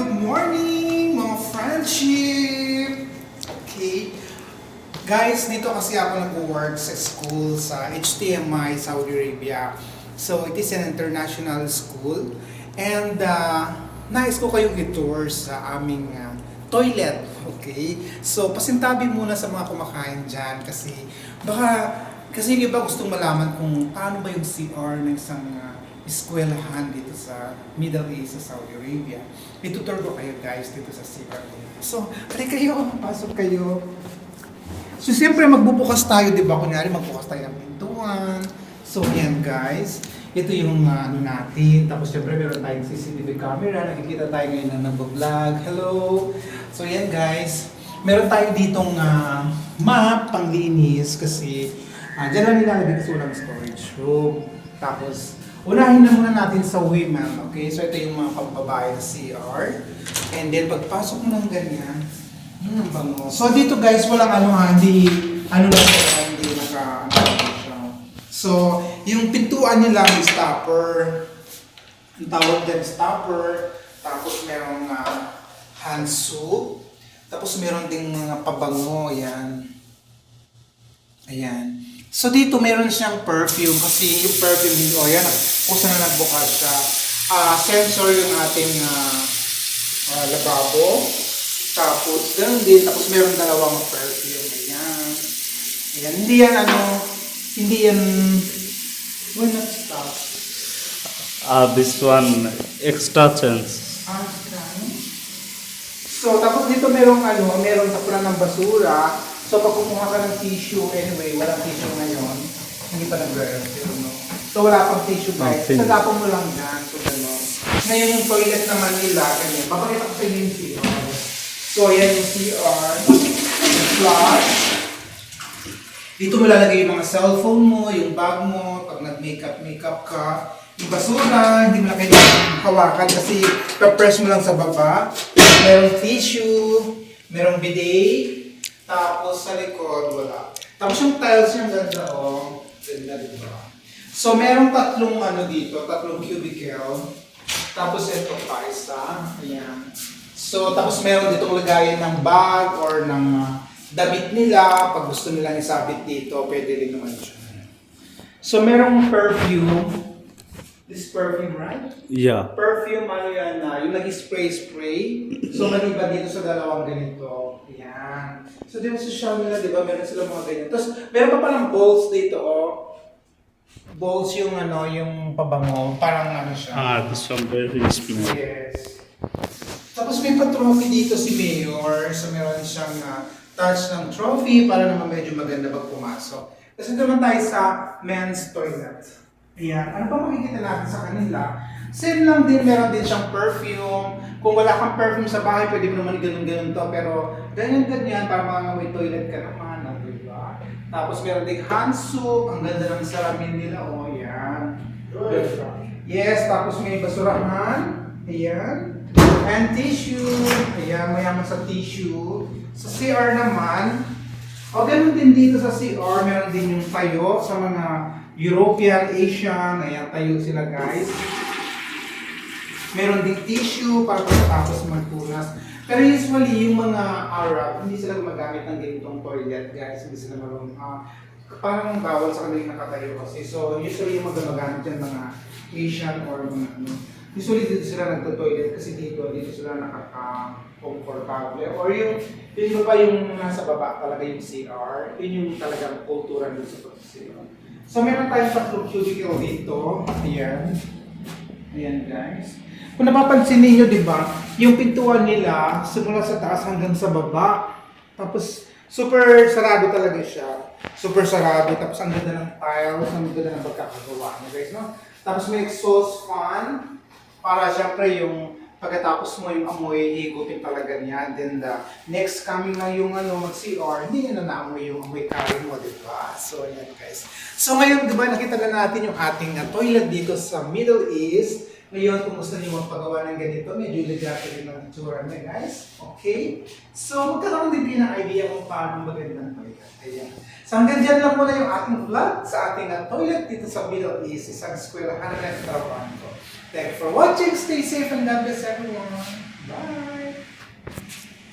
Good morning, mga friendship! Okay. Guys, dito kasi ako nag-work sa school sa HTMI, Saudi Arabia. So, it is an international school. And, uh, nais ko kayong i-tour sa aming uh, toilet. Okay? So, pasintabi muna sa mga kumakain dyan kasi baka, kasi yung iba gustong malaman kung paano ba yung CR ng isang uh, eskwelahan dito sa Middle East, sa Saudi Arabia. Itutur ko kayo guys dito sa CR. So, pwede kayo, pasok kayo. So, siyempre magbubukas tayo, di ba? Kunyari, magbukas tayo ng pintuan. So, yan guys. Ito yung uh, ano natin. Tapos, siyempre, meron tayong CCTV camera. Nakikita tayo ngayon na nag-vlog. Hello! So, yan guys. Meron tayo ditong uh, map, panglinis. Kasi, uh, dyan lang nilalagay kasi walang storage room. Tapos, unahin na muna natin sa women. Okay? So, ito yung mga pambabae na CR. And then, pagpasok mo ng ganyan, Hmm, bango. So dito guys, walang ano ha, hindi, ano lang siya, hindi naka, ano. So, yung pintuan nila may stopper, ang tawag dyan stopper, tapos merong uh, hand soap, tapos meron ding mga pabango, yan. Ayan. So dito meron siyang perfume kasi yung perfume dito, oh yan, kung saan na nagbukas siya. Ah, sensor yung ating ah, ah, lababo. Tapos, ganun din. Tapos meron dalawang perfume. Ayan. Ayan. Hindi yan ano, hindi yan, why not stop? Uh, this one extra chance. Ah, okay. So, tapos dito merong ano, merong tapunan ng basura. So, pag kumuha ka ng tissue, anyway, walang tissue ngayon. Hindi pa nag-refill, no? So, wala pang tissue guys. Okay. So, tapon mo lang dyan. So, gano'n. Ngayon yung toilet naman nila, ganyan. Papakita ko sa inyo yung CR. So, ayan yung CR. Flush. Dito mo lalagay yung mga cellphone mo, yung bag mo, pag nag-makeup, makeup ka. Yung basura, hindi mo na kailangan hawakan kasi pa-press mo lang sa baba. Merong tissue, merong bidet, tapos sa likod, wala. Tapos yung tiles yung ganda, oh. Ganda, di ba? So, merong tatlong ano dito, tatlong cubicle. Tapos ito pa isa. Ayan. So, tapos meron ditong lagayan ng bag or ng uh, damit nila. Pag gusto nilang isabit dito, pwede rin naman siya. So, merong perfume. This perfume, right? Yeah. Perfume, ano yan na, yung nag-spray-spray. So, maliban dito sa dalawang ganito. Yan. So, dito sa shop nila, di ba, meron sila mga ganyan. Tapos, meron pa palang bowls dito, oh. Bowls yung ano, yung pabango. Parang ano siya. Ah, this one very small. Yes. Tapos may pa-trophy dito si Mayor. So meron siyang uh, touch ng trophy para naman medyo maganda pag pumasok. Kasi naman tayo sa men's toilet. Ayan. Ano pa makikita natin sa kanila? Same lang din, meron din siyang perfume. Kung wala kang perfume sa bahay, pwede mo naman ganun-ganun to. Pero ganyan-ganyan, para mga may toilet ka naman. ah, di ba? Tapos meron ding hand soap. Ang ganda ng salamin nila. Oh, yan. Yes, tapos may basurahan. Ayan. And tissue. Ayan, mayaman sa tissue. Sa CR naman, o ganun din dito sa CR, meron din yung tayo sa mga European, Asian. Ayan, tayo sila guys. Meron din tissue para pagkatapos magpunas. Pero usually, yung mga Arab, hindi sila gumagamit ng ganitong toilet, guys. Hindi sila marunong, ah, parang bawal sa kanilang nakatayo kasi. So, usually yung mga gumagamit yan mga Asian or mga ano. Usually dito sila nagto-toilet kasi dito, dito sila nakaka-comfortable. Or yung, yung iba pa yung nasa baba talaga yung CR, yun yung talagang kultura dito sa pag-CR. So, meron tayong tatlong cubicle dito. Ayan. Ayan guys. Kung napapansin niyo, di ba, yung pintuan nila, simula sa taas hanggang sa baba. Tapos, super sarado talaga siya. Super sarado. Tapos, ang ganda ng tiles, ang ganda ng pagkakagawa niya, guys, no? Tapos, may exhaust fan para syempre yung pagkatapos mo yung amoy, higutin talaga niya. Then, the next coming na yung ano, mag-CR, hindi niya na naamoy yung amoy curry mo, di ba? So, ayan guys. So, ngayon, di ba, nakita na natin yung ating uh, toilet dito sa Middle East. Ngayon, kung gusto niyo magpagawa ng ganito, medyo elegante rin ang itsura niya, guys. Okay? So, magkakaroon din kayo ng idea kung paano magandang toilet. Ayan. So, hanggang dyan lang muna yung ating vlog sa ating toilet dito sa Middle East, isang eskwelahan na trabaho ko. Thank you for watching. Stay safe and God bless everyone. Bye!